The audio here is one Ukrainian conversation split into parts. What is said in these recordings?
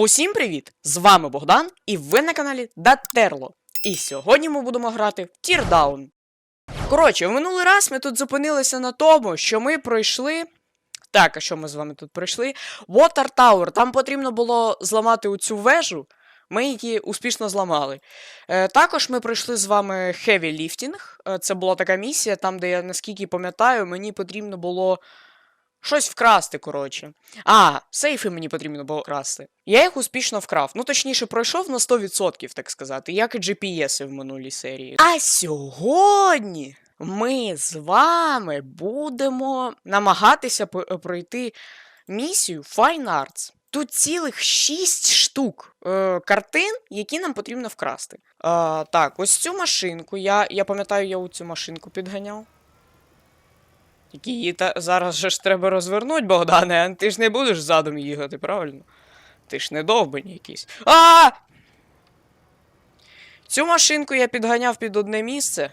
Усім привіт! З вами Богдан, і ви на каналі Датерло. І сьогодні ми будемо грати в Тірдаун. Коротше, в минулий раз ми тут зупинилися на тому, що ми пройшли. Так, а що ми з вами тут пройшли? Water Tower. Там потрібно було зламати оцю вежу. Ми її успішно зламали. Е, також ми пройшли з вами Heavy Lifting. Е, це була така місія, там, де я наскільки пам'ятаю, мені потрібно було щось вкрасти, коротше. А, сейфи мені потрібно було вкрасти. Я їх успішно вкрав. Ну, точніше, пройшов на 100%, так сказати, як і GPS в минулій серії. А сьогодні ми з вами будемо намагатися пройти місію Fine Arts. Тут цілих 6 штук е, картин, які нам потрібно вкрасти. Е, так, ось цю машинку. Я, я пам'ятаю, я у цю машинку підганяв. Тільки її та зараз же ж треба розвернути, Богдане, а ти ж не будеш задом їхати, правильно? Ти ж не довбень якийсь. А! Цю машинку я підганяв під одне місце.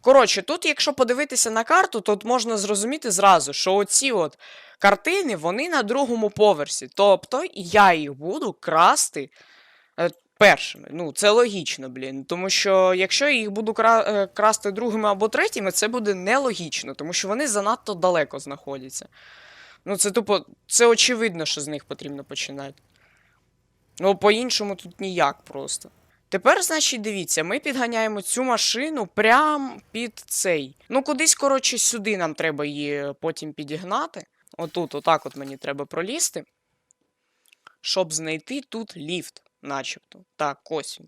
Коротше, тут, якщо подивитися на карту, то можна зрозуміти зразу, що оці от картини, вони на другому поверсі. Тобто я їх буду красти е, першими. Ну, це логічно, блін. Тому що якщо я їх буду кра- е, красти другими або третіми, це буде нелогічно, тому що вони занадто далеко знаходяться. Ну, це тупо, це очевидно, що з них потрібно починати. Ну, по-іншому тут ніяк просто. Тепер, значить, дивіться, ми підганяємо цю машину прямо під цей. Ну, кудись, коротше, сюди нам треба її потім підігнати. Отут, отак от мені треба пролізти. Щоб знайти тут ліфт, начебто. Так, ось.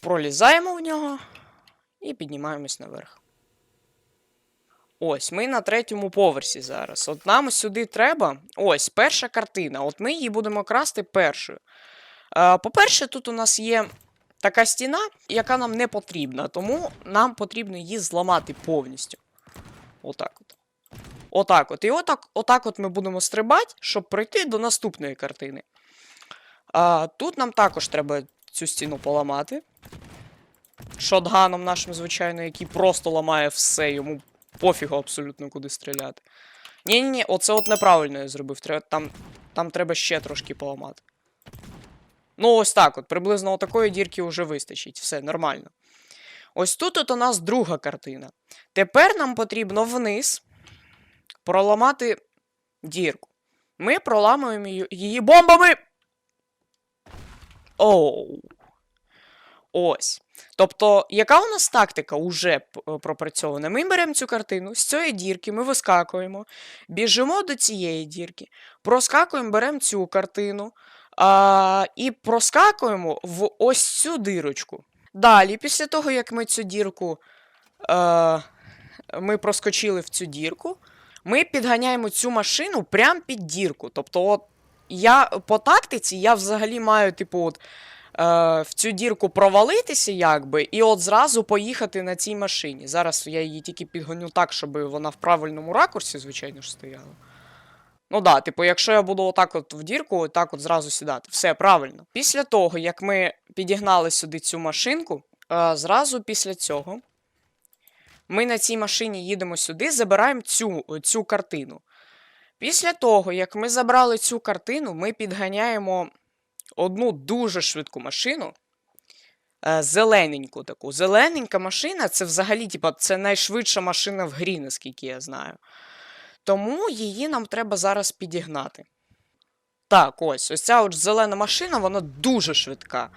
Пролізаємо в нього і піднімаємось наверх. Ось, ми на третьому поверсі зараз. От нам сюди треба. Ось, перша картина. От ми її будемо красти першою. Е, по-перше, тут у нас є така стіна, яка нам не потрібна, тому нам потрібно її зламати повністю. Отак от. Отак от. І отак, отак от ми будемо стрибати, щоб пройти до наступної картини. А, тут нам також треба цю стіну поламати. Шотганом нашим, звичайно, який просто ламає все, йому пофігу абсолютно куди стріляти. Ні-ні-ні, оце от неправильно я зробив. Треба, там, там треба ще трошки поламати. Ну, ось так от. Приблизно отакої дірки вже вистачить. Все, нормально. Ось тут от у нас друга картина. Тепер нам потрібно вниз проламати дірку. Ми проламуємо її- бомбами. Оу. Ось. Тобто, яка у нас тактика уже е, пропрацьована? Ми беремо цю картину, з цієї дірки ми вискакуємо, біжимо до цієї дірки, проскакуємо, беремо цю картину а, і проскакуємо в ось цю дирочку. Далі, після того, як ми цю дірку е, ми проскочили в цю дірку, ми підганяємо цю машину прямо під дірку. Тобто, от я по тактиці я взагалі маю, типу, от, е, в цю дірку провалитися, якби, і от зразу поїхати на цій машині. Зараз я її тільки підгоню так, щоб вона в правильному ракурсі, звичайно ж, стояла. Ну да, типу, якщо я буду отак от в дірку, отак от зразу сідати. Все правильно. Після того, як ми підігнали сюди цю машинку, е, зразу після цього ми на цій машині їдемо сюди, забираємо цю, цю картину. Після того, як ми забрали цю картину, ми підганяємо одну дуже швидку машину. е, Зелененьку таку. Зелененька машина це взагалі, типа, це найшвидша машина в грі, наскільки я знаю. Тому її нам треба зараз підігнати. Так, ось, ось ця от зелена машина, вона дуже швидка.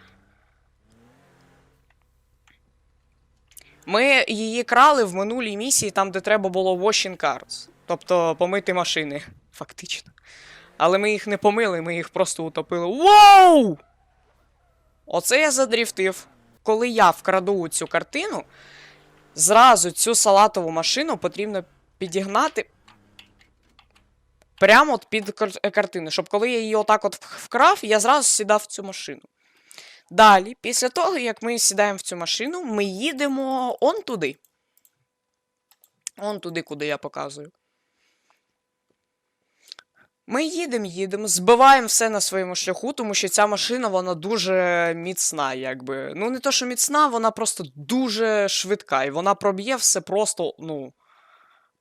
Ми її крали в минулій місії, там, де треба було washing cars. Тобто помити машини, фактично. Але ми їх не помили, ми їх просто утопили. Воу! Оце я задріфтив. Коли я вкраду цю картину, зразу цю салатову машину потрібно підігнати прямо під картину, щоб коли я її отак от вкрав, я зразу сідав в цю машину. Далі, після того, як ми сідаємо в цю машину, ми їдемо он туди. Он туди, куди я показую. Ми їдемо, їдемо, збиваємо все на своєму шляху, тому що ця машина вона дуже міцна, якби. Ну, не то, що міцна, вона просто дуже швидка. І вона проб'є все просто, ну,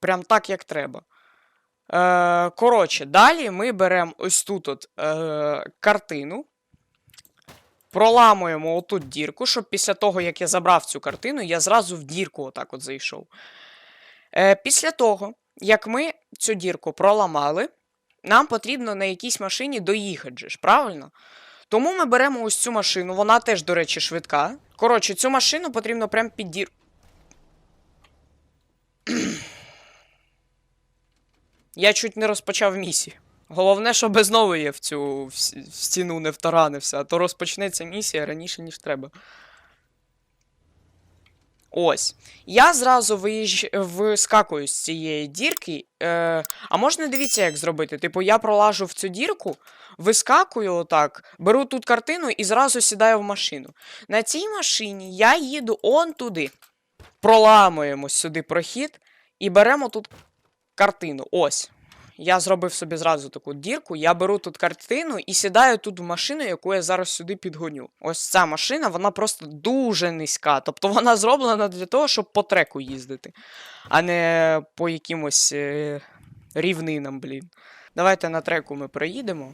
прям так, як треба. Е, коротше, далі ми беремо ось тут от, е, картину. Проламуємо отут дірку, щоб після того, як я забрав цю картину, я зразу в дірку отак от зайшов. Е, після того, як ми цю дірку проламали, нам потрібно на якійсь машині доїхати, ж, правильно? Тому ми беремо ось цю машину, вона теж, до речі, швидка. Коротше, цю машину потрібно прям під дір. Я чуть не розпочав місію. Головне, щоб знову я в цю в стіну не втаранився, а то розпочнеться місія раніше, ніж треба. Ось. Я зразу виїждж... вискакую з цієї дірки. Е... А можна дивіться, як зробити? Типу, я пролажу в цю дірку, вискакую отак, беру тут картину і зразу сідаю в машину. На цій машині я їду он туди. Проламуємо сюди прохід і беремо тут картину. Ось. Я зробив собі зразу таку дірку. Я беру тут картину і сідаю тут в машину, яку я зараз сюди підгоню. Ось ця машина, вона просто дуже низька. Тобто вона зроблена для того, щоб по треку їздити, а не по якимось е, рівнинам, блін. Давайте на треку ми проїдемо.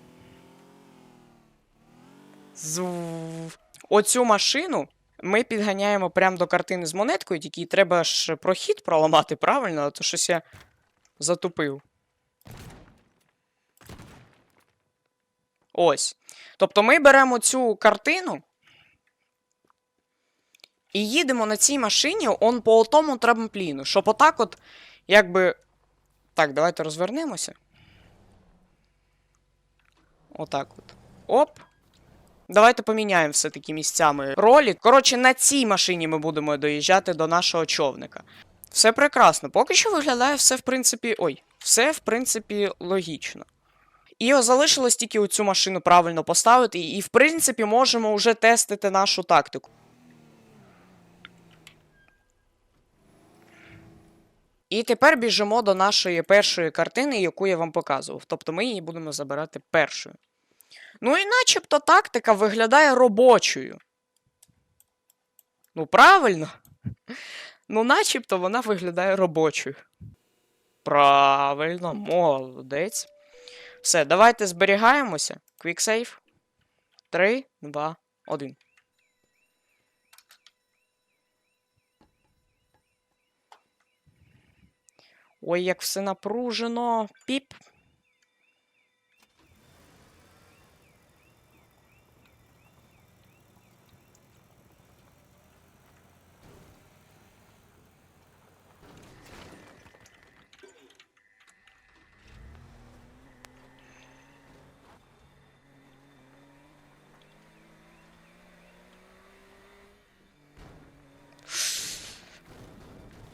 Зв- Оцю машину ми підганяємо прямо до картини з монеткою, тільки треба ж прохід проламати, правильно? А то щось я затупив. Ось. Тобто ми беремо цю картину і їдемо на цій машині он по тому трампліну, щоб отак от, якби. Так, давайте розвернемося. Отак от. Оп. Давайте поміняємо все-таки місцями ролі. Коротше, на цій машині ми будемо доїжджати до нашого човника. Все прекрасно. Поки що виглядає все, в принципі. Ой, все, в принципі, логічно. І залишилось тільки оцю машину правильно поставити, і, в принципі, можемо вже тестити нашу тактику. І тепер біжимо до нашої першої картини, яку я вам показував. Тобто ми її будемо забирати першою. Ну і начебто тактика виглядає робочою. Ну, правильно. Ну, начебто вона виглядає робочою. Правильно, молодець. Все, давайте зберігаємося. Save. 3, 2, 1. Ой, як все напружено. Піп.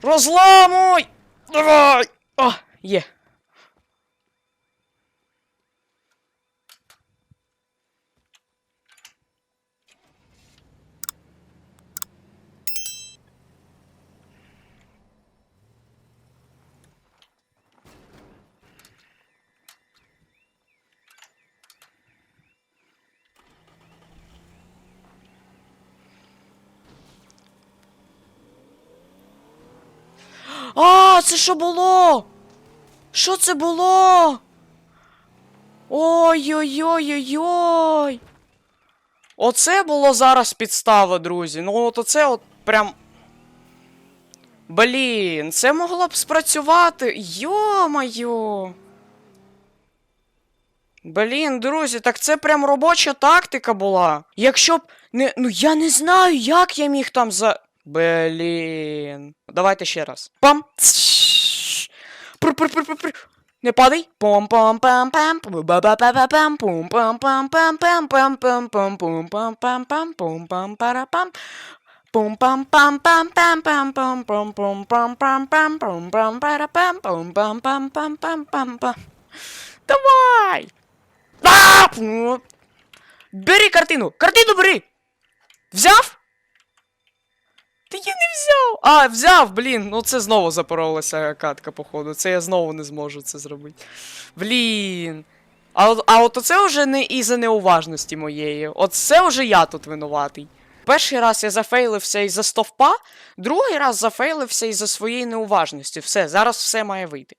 Розламуй! Давай! О, є. А, це що було? Що це було? Ой-ой-ой-ой-ой. Оце було зараз підстава, друзі. Ну, от оце от прям. Блін, це могло б спрацювати. Йо-моє. Блін, друзі, так це прям робоча тактика була. Якщо б не. Ну я не знаю, як я міг там за. Блін. Давайте ще раз. Пам. Не падай. пом пам пам пам ба ба ба ба пам пум пам пам пам пам пам пам пам пум пам пам пам пум пам пара пам Пум пам пам пам пам пам пам пам пум пам пам пам пум пам пара пам пум пам пам пам пам пам пам Давай! Бери картину! Картину бери! Взяв? Та я не взяв! А, взяв, блін, ну це знову запоролася катка, походу. Це я знову не зможу це зробити. Блін. А, а от оце вже не із-за неуважності моєї. От це вже я тут винуватий. Перший раз я зафейлився із-за стовпа, другий раз зафейлився із-за своєї неуважності. Все, зараз все має вийти.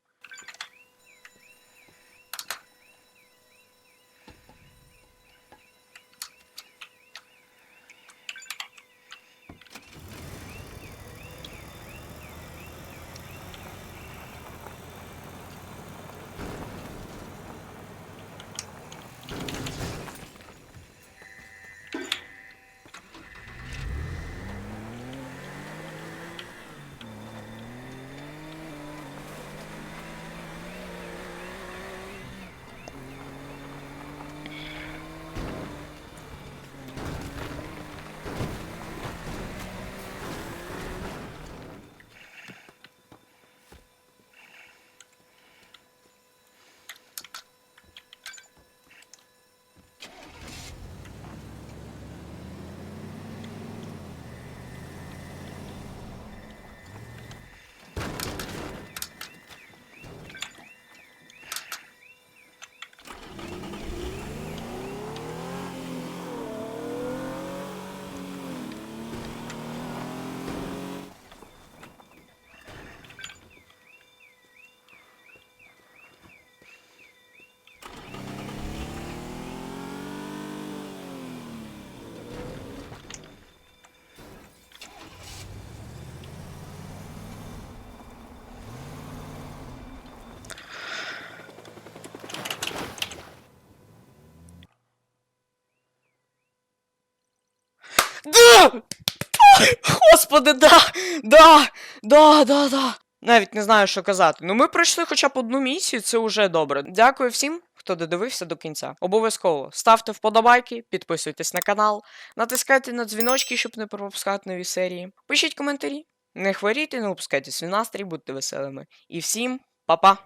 Господи, да! Да! Да, да, да. Навіть не знаю, що казати. Ну, ми пройшли хоча б одну місію, це вже добре. Дякую всім, хто додивився до кінця. Обов'язково ставте вподобайки, підписуйтесь на канал, натискайте на дзвіночки, щоб не пропускати нові серії. Пишіть коментарі. Не хворійте, не опускайте свій настрій, будьте веселими. І всім па-па!